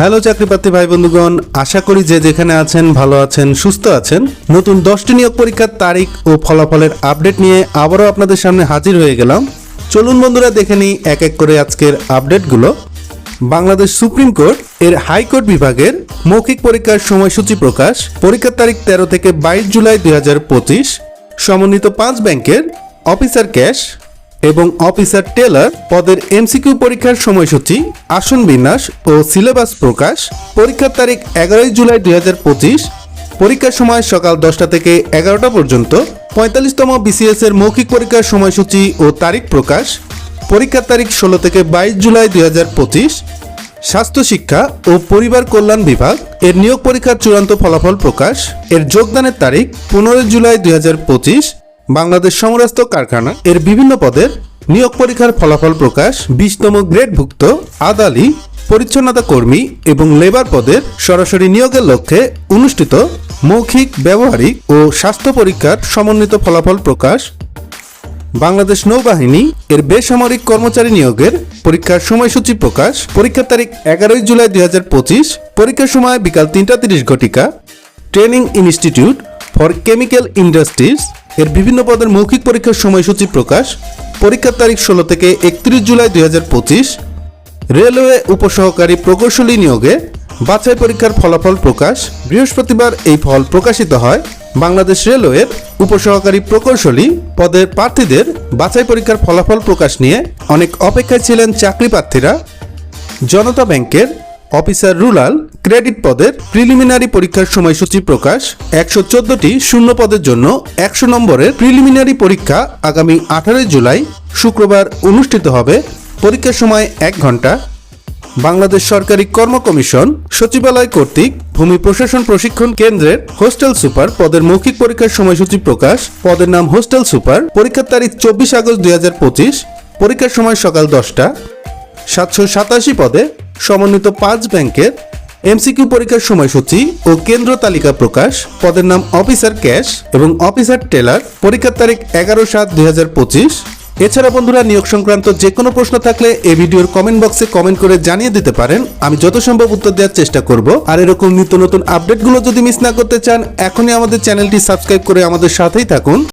Hello চাকরিপ্রার্থী ভাই বন্ধুগণ, আশা করি যে যেখানে আছেন, ভালো আছেন, সুস্থ আছেন। নতুন দশটি নিয়োগ পরীক্ষার তারিখ ও ফলাফলের আপডেট নিয়ে আবারও আপনাদের সামনে হাজির হয়ে গেলাম। চলুন বন্ধুরা দেখে নিই এক এক করে আজকের আপডেটগুলো। বাংলাদেশ সুপ্রিম কোর্ট এর হাইকোর্ট বিভাগের মৌখিক পরীক্ষার সময়সূচি প্রকাশ, পরীক্ষার তারিখ তেরো থেকে বাইশ জুলাই দুই হাজার পঁচিশ। সমন্বিত পাঁচ ব্যাংকের অফিসার ক্যাশ এবং অফিসার টেলার পদের এমসিকিউ পরীক্ষার সময়সূচি, আসন বিন্যাস ও সিলেবাস প্রকাশ, পরীক্ষার তারিখ এগারোই জুলাই দুই হাজার পঁচিশ, পরীক্ষার সময় সকাল দশটা থেকে এগারোটা পর্যন্ত, পঁয়তাল্লিশতম বিসিএস এর মৌখিক পরীক্ষার সময়সূচি ও তারিখ প্রকাশ, পরীক্ষার তারিখ ষোলো থেকে বাইশ জুলাই দুই হাজার পঁচিশ, স্বাস্থ্য শিক্ষা ও পরিবার কল্যাণ বিভাগ এর নিয়োগ পরীক্ষার চূড়ান্ত ফলাফল প্রকাশ, এর যোগদানের তারিখ পনেরোই জুলাই দুই হাজার পঁচিশ বাংলাদেশ সমরাস্ত কারখানা। এর বিভিন্ন পদের নিয়োগ পরীক্ষার ফলাফল প্রকাশ, বিশতম গ্রেডভুক্ত, আদালি, পরিচ্ছন্নতা কর্মী এবং লেবার পদের সরাসরি নিয়োগের লক্ষ্যে অনুষ্ঠিত মৌখিক, ব্যবহারিক ও স্বাস্থ্য পরীক্ষার সমন্বিত ফলাফল প্রকাশ। বাংলাদেশ নৌবাহিনী এর বেসামরিক কর্মচারী নিয়োগের পরীক্ষার সময়সূচি প্রকাশ, পরীক্ষার তারিখ এগারোই জুলাই দুই হাজার পঁচিশ, পরীক্ষার সময় বিকাল তিনটা তিরিশ ঘটিকা। Training institute for chemical industries এর বিভিন্ন পদের মৌখিক পরীক্ষার সময়সূচি প্রকাশ, পরীক্ষার তারিখ ষোলো থেকে একত্রিশ জুলাই দুই হাজার পঁচিশ, রেলওয়ে উপসহকারী প্রকৌশলী নিয়োগে, বাছাই পরীক্ষার ফলাফল প্রকাশ, বৃহস্পতিবার এই ফল প্রকাশিত হয়। বাংলাদেশ রেলওয়ের উপসহকারী প্রকৌশলী পদের প্রার্থীদের বাছাই পরীক্ষার ফলাফল প্রকাশ নিয়ে অনেক অপেক্ষায় ছিলেন চাকরি প্রার্থীরা জনতা ব্যাংকের অফিসার রুরাল ক্রেডিট পদের প্রিলিমিনারি পরীক্ষার সময়সূচি প্রকাশ একশো চোদ্দটি শূন্য পদের জন্য একশো নম্বরের প্রিলিমিনারি পরীক্ষা আগামী আঠারোই জুলাই শুক্রবার অনুষ্ঠিত হবে। পরীক্ষার সময় এক ঘণ্টা। বাংলাদেশ সরকারি কর্ম কমিশন সচিবালয় কর্তৃক ভূমি প্রশাসন প্রশিক্ষণ কেন্দ্রের হোস্টেল সুপার পদের মৌখিক পরীক্ষার সময়সূচি প্রকাশ। পদের নাম হোস্টেল সুপার। পরীক্ষার তারিখ চব্বিশ আগস্ট দুই হাজার পঁচিশ। পরীক্ষার সময় সকাল দশটা। সাতশো সাতাশি পদে সমন্বিত পাঁচ ব্যাংকের এমসিকিউ পরীক্ষার সময়সূচি ও কেন্দ্র তালিকা প্রকাশ, পদের নাম অফিসার ক্যাশ এবং অফিসার টেলার, পরীক্ষার তারিখ এগারো সাত দুই এছাড়া বন্ধুরা, নিয়োগ সংক্রান্ত যে কোনো প্রশ্ন থাকলে এই ভিডিওর কমেন্ট বক্সে কমেন্ট করে জানিয়ে দিতে পারেন। আমি যত সম্ভব উত্তর দেওয়ার চেষ্টা করব। আর এরকম নিত্য নতুন আপডেটগুলো যদি মিস না করতে চান, এখনই আমাদের চ্যানেলটি সাবস্ক্রাইব করে আমাদের সাথেই থাকুন।